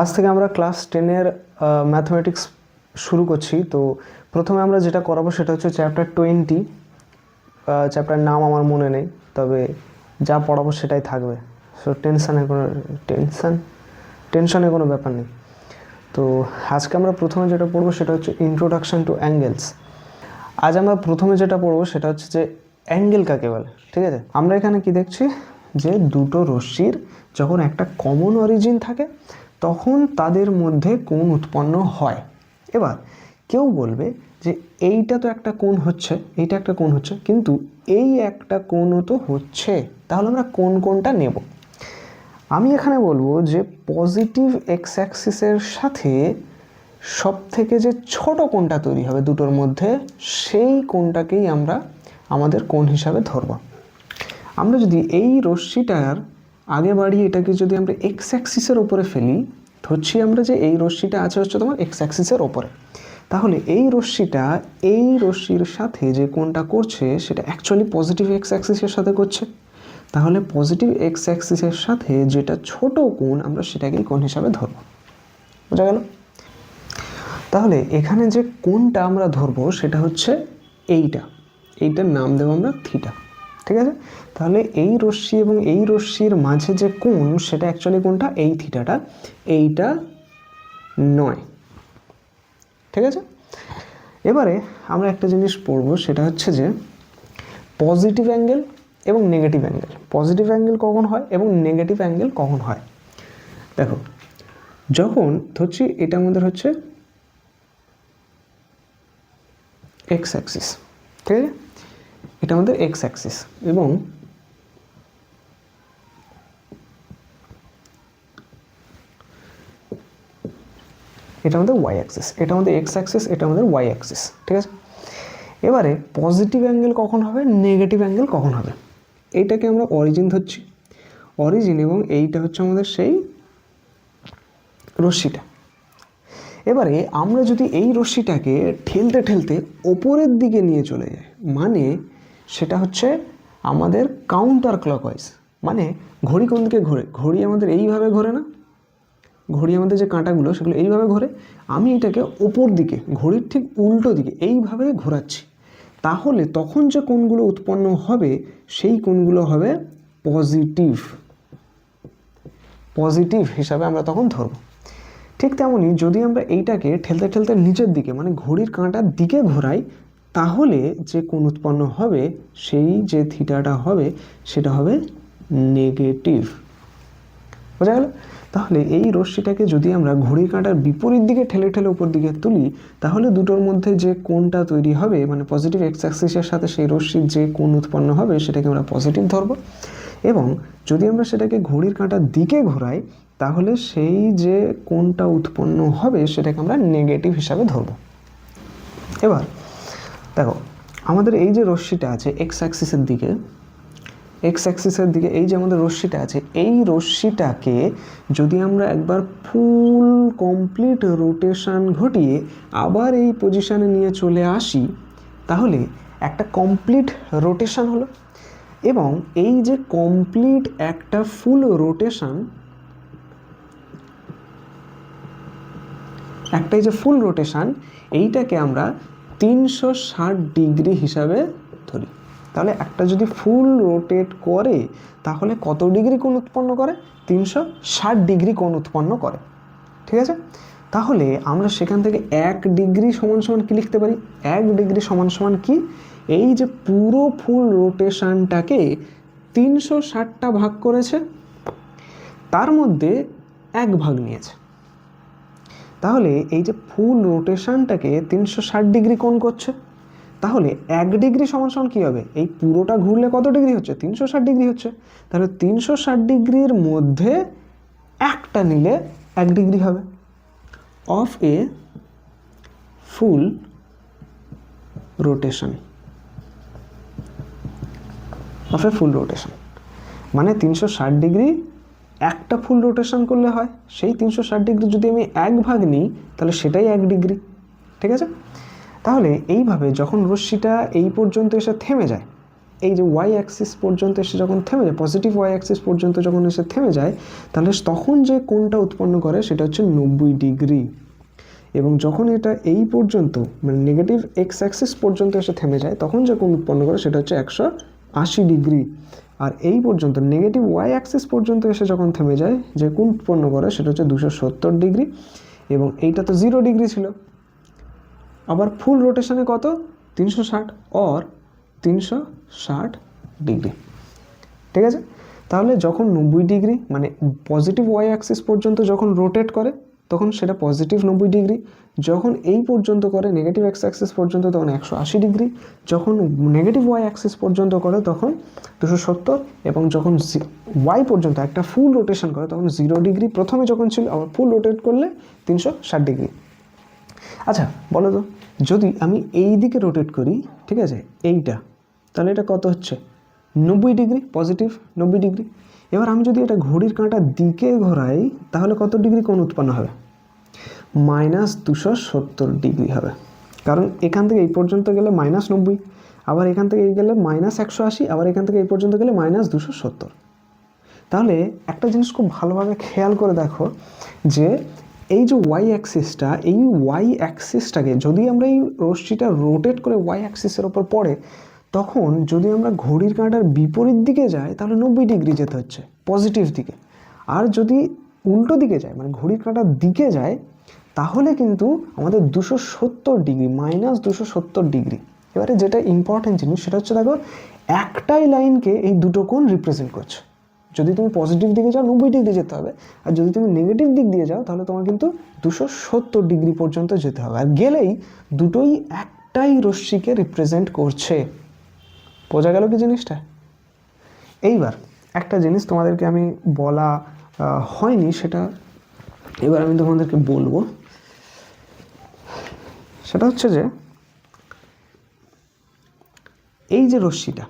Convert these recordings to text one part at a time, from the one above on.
আজ থেকে আমরা ক্লাস টেনের ম্যাথমেটিক্স শুরু করছি। তো প্রথমে আমরা যেটা করাবো সেটা হচ্ছে চ্যাপ্টার টোয়েন্টি চ্যাপ্টার নাম আমার মনে নেই, তবে যা পড়াবো সেটাই থাকবে। সো টেনশানের কোনো টেনশন টেনশনের কোনো ব্যাপার নেই। তো আজকে আমরা প্রথমে যেটা পড়ব সেটা হচ্ছে ইন্ট্রোডাকশন টু অ্যাঙ্গেলস আজ আমরা প্রথমে যেটা পড়ব সেটা হচ্ছে যে অ্যাঙ্গেল কাকে বলে, ঠিক আছে? আমরা এখানে কি দেখছি? যে দুটো রশ্মির যখন একটা কমন অরিজিন থাকে তখন তাদের মধ্যে কোণ উৎপন্ন হয়। এবার কেউ বলবে যে এইটা তো একটা কোণ হচ্ছে, এইটা একটা কোণ হচ্ছে, কিন্তু এই একটা কোণও তো হচ্ছে, তাহলে আমরা কোন কোনটা নেব? আমি এখানে বলব যে পজিটিভ এক্স অ্যাক্সিসের সাথে সব থেকে যে ছোট কোণটা তৈরি হবে দুটোর মধ্যে, সেই কোণটাকেই আমরা আমাদের কোণ হিসাবে ধরব। আমরা যদি এই রশ্মিটার আগে বাড়িয়ে এটাকে যদি আমরা এক্স অ্যাক্সিসের ওপরে ফেলি, ধরছি আমরা যে এই রশ্মিটা আছে হচ্ছে তোমার এক্স অ্যাক্সিসের ওপরে। তাহলে এই রশ্মিটা এই রশ্মির সাথে যে কোনটা করছে, সেটা অ্যাকচুয়ালি পজিটিভ এক্স অ্যাক্সিসের সাথে করছে। তাহলে পজিটিভ এক্স অ্যাক্সিসের সাথে যেটা ছোট কোণ, আমরা সেটাকেই কোণ হিসাবে ধরব। বোঝা গেল? তাহলে এখানে যে কোণটা আমরা ধরবো, সেটা হচ্ছে এইটা। এইটার নাম দেবো আমরা থিটা। ঠিক আছে? তাহলে এই রশ্মি এবং এই রশ্মির মাঝে যে কোণ, সেটা অ্যাকচুয়ালি কোনটা? এই থিটাটা এইটা নয়। ঠিক আছে? এবারে আমরা একটা জিনিস পড়ব, সেটা হচ্ছে যে পজিটিভ অ্যাঙ্গেল এবং নেগেটিভ অ্যাঙ্গেল পজিটিভ অ্যাঙ্গেল কখন হয় এবং নেগেটিভ অ্যাঙ্গেল কখন হয়? দেখো, যখন ধরছি এটা আমাদের হচ্ছে এক্স অ্যাক্সিস ঠিক আছে? এটা আমাদের এক্স অ্যাক্সিস এবং এটা আমাদের ওয়াই অ্যাক্সিস এটা আমাদের এক্স অ্যাক্সিস এটা আমাদের ওয়াই অ্যাক্সিস ঠিক আছে? এবারে পজিটিভ অ্যাঙ্গেল কখন হবে? নেগেটিভ অ্যাঙ্গেল কখন হবে? এইটাকে আমরা অরিজিন ধরছি। অরিজিন এবং এইটা হচ্ছে আমাদের সেই রশ্মিটা। এবারে আমরা যদি এই রশ্মিটাকে ঠেলতে ঠেলতে ওপরের দিকে নিয়ে চলে যাই মানে সেটা হচ্ছে আমাদের কাউন্টার ক্লকওয়াইজ মানে ঘড়ি কোন দিকে ঘোরে? ঘড়ি আমাদের এইভাবে ঘোরে না? ঘড়ি আমাদের যে কাঁটাগুলো, সেগুলো এইভাবে ঘোরে। আমি এটাকে ওপর দিকে, ঘড়ির ঠিক উল্টো দিকে এইভাবে ঘোরাচ্ছি। তাহলে তখন যে কোণগুলো উৎপন্ন হবে, সেই কোণগুলো হবে পজিটিভ পজিটিভ হিসাবে আমরা তখন ধরব। ঠিক তেমনই যদি আমরা এইটাকে ঠেলতে ঠেলতে নিচের দিকে মানে ঘড়ির কাঁটার দিকে ঘোরাই তাহলে যে কোণ উৎপন্ন হবে, সেই যে থিটাটা হবে, সেটা হবে নেগেটিভ। বোঝা গেল? তাহলে এই রশ্মিটাকে যদি আমরা ঘড়ির কাঁটার বিপরীত দিকে ঠেলে ঠেলে উপর দিকে তুলি, তাহলে দুটোর মধ্যে যে কোণটা তৈরি হবে মানে পজিটিভ এক্স অ্যাক্সিসের সাথে সেই রশ্মির যে কোণ উৎপন্ন হবে, সেটাকে আমরা পজিটিভ ধরব। এবং যদি আমরা সেটাকে ঘড়ির কাঁটার দিকে ঘোরাই, তাহলে সেই যে কোণটা উৎপন্ন হবে, সেটাকে আমরা নেগেটিভ হিসাবে ধরব। এবার দেখো, আমাদের এই যে রশ্মিটা আছে এক্স অ্যাক্সিসের দিকে এক্স অ্যাক্সিসের দিকে এই যে আমাদের রশ্মিটা আছে, এই রশ্মিটাকে যদি আমরা একবার ফুল কমপ্লিট রোটেশান ঘটিয়ে আবার এই পজিশানে নিয়ে চলে আসি, তাহলে একটা কমপ্লিট রোটেশন হলো। এবং এই যে কমপ্লিট একটা ফুল রোটেশন একটা এই যে ফুল রোটেশন এইটাকে আমরা তিনশো ষাট ডিগ্রি হিসাবে ধরি। তাহলে একটা যদি ফুল রোটেট করে, তাহলে কত ডিগ্রি কোণ উৎপন্ন করে? তিনশো ষাট ডিগ্রি কোণ উৎপন্ন করে। ঠিক আছে? তাহলে আমরা সেখান থেকে এক ডিগ্রি সমান সমান কি লিখতে পারি? এক ডিগ্রি সমান সমান কি? এই যে পুরো ফুল রোটেশনটাকে তিনশো ষাটটা ভাগ করেছে, তার মধ্যে এক ভাগ নিয়েছে। তাহলে এই যে ফুল রোটেশনটাকে তিনশো ষাট ডিগ্রি কোণ করছে, তাহলে এক ডিগ্রি সমান সমান কী হবে? এই পুরোটা ঘুরলে কত ডিগ্রি হচ্ছে? তিনশো ষাট ডিগ্রি হচ্ছে। তাহলে তিনশো ষাট ডিগ্রির মধ্যে একটা নিলে এক ডিগ্রি হবে। Of a full rotation. Of a full rotation. মানে তিনশো ষাট ডিগ্রি একটা ফুল রোটেশন করলে হয়। সেই তিনশো ষাট ডিগ্রি যদি আমি এক ভাগ নিই, তাহলে সেটাই এক ডিগ্রি ঠিক আছে? তাহলে এইভাবে যখন রশ্মিটা এই পর্যন্ত এসে থেমে যায়, এই যে ওয়াই অ্যাক্সিস পর্যন্ত এসে যখন থেমে যায় পজিটিভ ওয়াই অ্যাক্সিস পর্যন্ত যখন এসে থেমে যায়, তাহলে তখন যে কোণটা উৎপন্ন করে সেটা হচ্ছে নব্বই ডিগ্রি এবং যখন এটা এই পর্যন্ত মানে নেগেটিভ এক্স অ্যাক্সিস পর্যন্ত এসে থেমে যায়, তখন যে কোণ উৎপন্ন করে সেটা হচ্ছে একশো আশি ডিগ্রি আর এই পর্যন্ত নেগেটিভ ওয়াই অ্যাক্সিস পর্যন্ত এসে যখন থেমে যায়, যে কোন উৎপন্ন করে, সেটা হচ্ছে দুশো সত্তর ডিগ্রি এবং এইটা তো জিরো ডিগ্রি ছিল। আবার ফুল রোটেশনে কত? তিনশো ষাট অর তিনশো ষাট ডিগ্রি ঠিক আছে? তাহলে যখন নব্বই ডিগ্রি মানে পজিটিভ ওয়াই অ্যাক্সিস পর্যন্ত যখন রোটেট করে তখন সেটা পজিটিভ নব্বই ডিগ্রি যখন এই পর্যন্ত করে নেগেটিভ এক্স অ্যাক্সিস পর্যন্ত তখন একশো আশি ডিগ্রি যখন নেগেটিভ ওয়াই অ্যাক্সিস পর্যন্ত করে তখন দুশো সত্তর এবং যখন ওয়াই পর্যন্ত একটা ফুল রোটেশন করে তখন জিরো ডিগ্রি প্রথমে যখন ছিল, আবার ফুল রোটেট করলে তিনশো ষাট ডিগ্রি আচ্ছা বলো তো, যদি আমি এই দিকে রোটেট করি, ঠিক আছে, এইটা, তাহলে এটা কত হচ্ছে? নব্বই ডিগ্রি পজিটিভ নব্বই ডিগ্রি এবার আমি যদি এটা ঘড়ির কাঁটার দিকে ঘোরাই, তাহলে কত ডিগ্রি কোণ উৎপন্ন হবে? মাইনাস দুশো সত্তর ডিগ্রি হবে। কারণ এখান থেকে এই পর্যন্ত গেলে মাইনাস নব্বই, আবার এখান থেকে এই গেলে মাইনাস একশো আশি, আবার এখান থেকে এই পর্যন্ত গেলে মাইনাস দুশো সত্তর। তাহলে একটা জিনিস খুব ভালোভাবে খেয়াল করে দেখো যে এই যে ওয়াই অ্যাক্সিসটা এই ওয়াই অ্যাক্সিসটাকে যদি আমরা এই রশ্মিটা রোটেট করে ওয়াই অ্যাক্সিসের ওপর পড়ে তখন যদি আমরা ঘড়ির কাঁটার বিপরীত দিকে যাই, তাহলে নব্বই ডিগ্রি যেতে হচ্ছে পজিটিভ দিকে। আর যদি উল্টো দিকে যায় মানে ঘড়ির কাঁটার দিকে যায় তাহলে কিন্তু আমাদের দুশো সত্তর ডিগ্রি মাইনাস দুশো সত্তর ডিগ্রি। এবারে যেটা ইম্পর্টেন্ট জিনিস, সেটা হচ্ছে দেখো, একটাই লাইনকে এই দুটো কোণ রিপ্রেজেন্ট করছে। যদি তুমি পজিটিভ দিকে যাও, নব্বই ডিগ্রি যেতে হবে। আর যদি তুমি নেগেটিভ দিক দিয়ে যাও, তাহলে তোমার কিন্তু দুশো সত্তর ডিগ্রি পর্যন্ত যেতে হবে। আর গেলেই দুটোই একটাই রশ্মিকে রিপ্রেজেন্ট করছে। বোঝা গেল কি জিনিসটা? এইবার একটা জিনিস তোমাদেরকে আমি বলা হয়নি, সেটা এবার আমি তোমাদেরকে বলব। সেটা হচ্ছে যে, এই যে রশ্মিটা,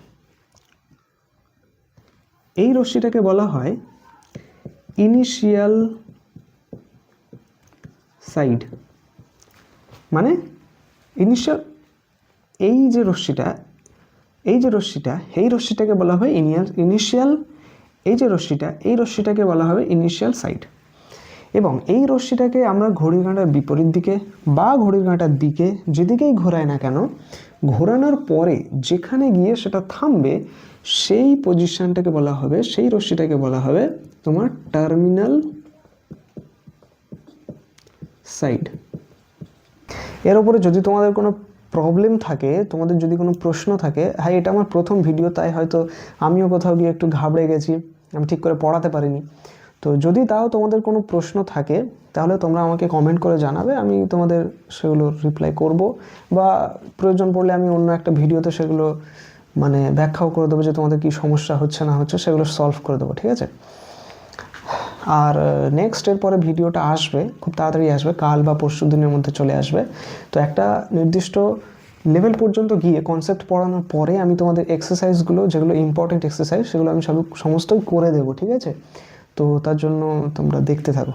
এই রশ্মিটাকে বলা হয় ইনিশিয়াল সাইড মানে ইনিশিয়াল এই যে রশ্মিটা এই যে রশ্মিটা, এই রশ্মিটাকে বলা হয় ইনিয়াল, ইনিশিয়াল, এই যে রশ্মিটা, এই রশ্মিটাকে বলা হবে ইনিশিয়াল সাইড। এবং এই রশ্মিটাকে আমরা ঘড়ির কাঁটার বিপরীত দিকে বা ঘড়ির কাঁটার দিকে যেদিকেই ঘোরায় না কেন, ঘোরানোর পরে যেখানে গিয়ে সেটা থামবে, সেই পজিশনটাকে বলা হবে, সেই রশ্মিটাকে বলা হবে তোমার টার্মিনাল সাইড। এর উপরে যদি তোমাদের কোনো প্রবলেম থাকে, তোমাদের যদি কোনো প্রশ্ন থাকে হ্যাঁ এটা আমার প্রথম ভিডিও তাই হয়তো আমিও কোথাও গিয়ে একটু ঘাবড়ে গেছি, আমি ঠিক করে পড়াতে পারিনি। তো যদি তাও তোমাদের কোনো প্রশ্ন থাকে, তাহলে তোমরা আমাকে কমেন্ট করে জানাবে, আমি তোমাদের সেগুলো রিপ্লাই করব, বা প্রয়োজন পড়লে আমি অন্য একটা ভিডিওতে সেগুলো মানে ব্যাখ্যাও করে দেবো যে তোমাদের কি সমস্যা হচ্ছে না হচ্ছে, সেগুলো সলভ করে দেবো, ঠিক আছে? আর নেক্সট এর পরে ভিডিওটা আসবে, খুব তাড়াতাড়ি আসবে, কাল বা পরশু দিনের মধ্যে চলে আসবে। তো একটা নির্দিষ্ট লেভেল পর্যন্ত গিয়ে কনসেপ্ট পড়ানোর পরে আমি তোমাদের এক্সারসাইজগুলো যেগুলো ইম্পর্টেন্ট এক্সারসাইজ সেগুলো আমি সব, সমস্তই করে দেবো, ঠিক আছে? তো তার জন্য তোমরা দেখতে থাকো।